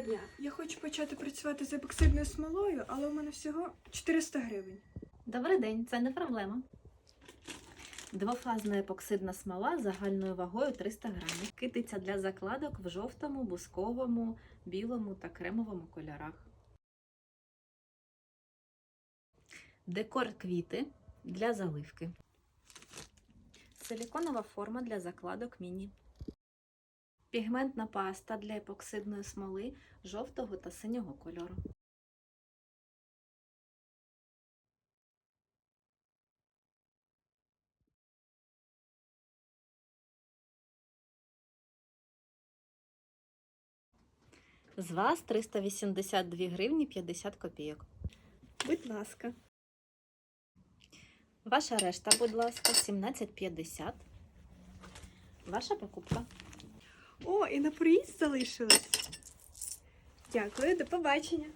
Дня. Я хочу почати працювати з епоксидною смолою, але у мене всього 400 гривень. Добрий день, це не проблема. Двофазна епоксидна смола загальною вагою 300 грамів. Кититься для закладок в жовтому, бусковому, білому та кремовому кольорах. Декор квіти для заливки. Силіконова форма для закладок міні. Пігментна паста для епоксидної смоли жовтого та синього кольору. З вас 382 гривні 50 копійок. Будь ласка. Ваша решта, будь ласка, 17,50. Ваша покупка. О, і на проїзд залишилось. Дякую, до побачення.